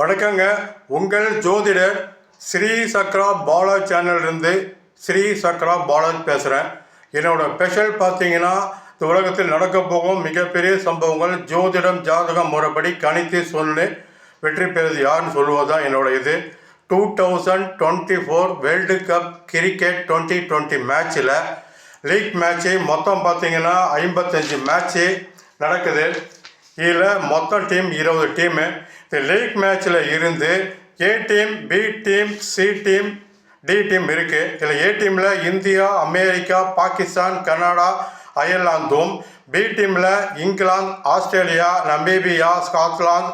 வணக்கங்க. உங்கள் ஜோதிடர் ஸ்ரீ சக்ரா பாலா சேனல்லேருந்து ஸ்ரீ சக்ரா பாலாஜ் பேசுகிறேன் என்னோட ஸ்பெஷல் பார்த்தீங்கன்னா இந்த உலகத்தில் நடக்க போகும் மிகப்பெரிய சம்பவங்கள் ஜோதிடம் ஜாதகம் முறைப்படி கணித்து சொல்லு வெற்றி பெறுது யாருன்னு சொல்லுவது தான் என்னோட இது. Two thousand twenty four world cup cricket twenty twenty மேட்ச்சில் லீக் மேட்ச்சு மொத்தம் பார்த்தீங்கன்னா ஐம்பத்தஞ்சு மேட்ச்சு நடக்குது. இதில் மொத்தம் டீம் இருபது டீமு தி லீக் மேட்ச்சில் இருந்து A team B team C team D team இருக்குது இதில் ஏ டீமில் இந்தியா அமெரிக்கா பாகிஸ்தான் கனடா அயர்லாந்தும் பி டீமில் England Australia Namibia Scotland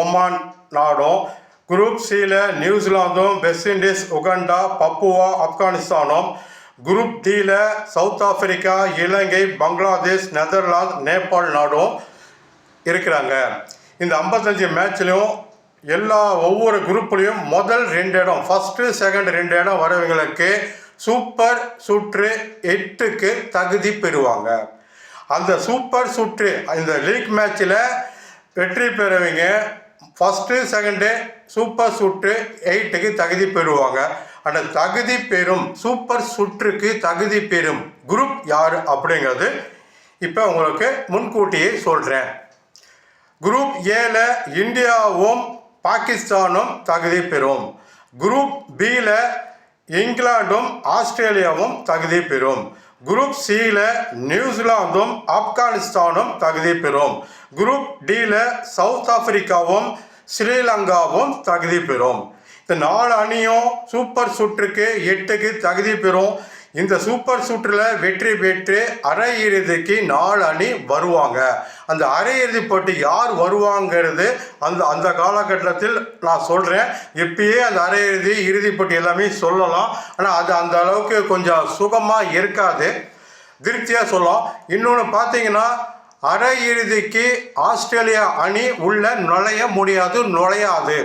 Oman நாடும் குரூப் சியில் நியூசிலாந்தும் வெஸ்ட் இண்டீஸ் உகண்டா பப்புவா ஆப்கானிஸ்தானும் குரூப் டியில் South Africa Ilangai Bangladesh Netherlands Nepal நாடும் இருக்கிறாங்க. இந்த ஐம்பத்தஞ்சு மேட்ச்லையும் எல்லா ஒவ்வொரு குரூப்லேயும் முதல் ரெண்டு இடம் ஃபஸ்ட்டு செகண்ட் ரெண்டு இடம் வரவங்களுக்கு சூப்பர் சுற்று எட்டுக்கு தகுதி பெறுவாங்க. அந்த சூப்பர் சுற்று இந்த லீக் மேட்ச்சில் வெற்றி பெறவங்க ஃபஸ்ட்டு செகண்டு சூப்பர் சுற்று எயிட்டுக்கு தகுதி பெறுவாங்க. அந்த தகுதி பெறும் சூப்பர் சுற்றுக்கு தகுதி பெறும் குரூப் யார் அப்படிங்கிறது இப்போ உங்களுக்கு முன்கூட்டியே சொல்கிறேன் குரூப் ஏல இந்தியாவும் பாகிஸ்தானும் தகுதி பெறும். குரூப் பியில் இங்கிலாந்தும் ஆஸ்திரேலியாவும் தகுதி பெறும். குரூப் சியில் நியூசிலாந்தும் ஆப்கானிஸ்தானும் தகுதி பெறும். குரூப் டியில் சவுத் ஆப்பிரிக்காவும் ஸ்ரீலங்காவும் தகுதி பெறும். இந்த நாலு அணியும் சூப்பர் சுற்றுக்கு எட்டுக்கு தகுதி பெறும். இந்த சூப்பர் சுற்றில் வெற்றி பெற்று அரையிறுதிக்கு நாலு அணி வருவாங்க. அந்த அரையிறுதி போட்டி யார் வருவாங்கிறது அந்த அந்த காலகட்டத்தில் நான் சொல்கிறேன் இப்பயே அந்த அரையிறுதி இறுதி போட்டி எல்லாமே சொல்லலாம். ஆனால் அது அந்த அளவுக்கு கொஞ்சம் சுகமாக இருக்காது. திருப்தியாக சொல்லலாம். இன்னொன்று பார்த்தீங்கன்னா அரையிறுதிக்கு ஆஸ்திரேலியா அணி உள்ள நுழைய முடியாது நுழையாது.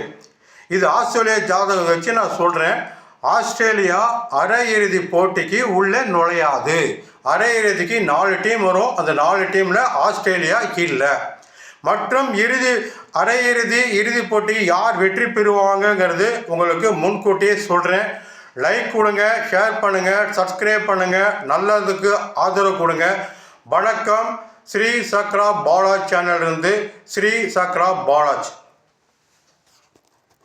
இது ஆஸ்திரேலியா ஜாதகம் வச்சு நான் சொல்கிறேன் ஆஸ்திரேலியா அரையிறுதி போட்டிக்கு உள்ளே நுழையாது. அரையிறுதிக்கு நாலு டீம் வரும். அந்த நாலு டீமில் ஆஸ்திரேலியா இல்லை. மற்றும் இறுதி அரையிறுதி இறுதி போட்டிக்கு யார் வெற்றி பெறுவாங்கங்கிறது உங்களுக்கு முன்கூட்டியே சொல்கிறேன் லைக் கொடுங்க ஷேர் பண்ணுங்கள் சப்ஸ்கிரைப் பண்ணுங்கள் நல்லதுக்கு ஆதரவு கொடுங்க. வணக்கம். ஸ்ரீ சக்ரா பாலாஜ் சேனல் இருந்து ஸ்ரீ சக்ரா பாலாஜ்.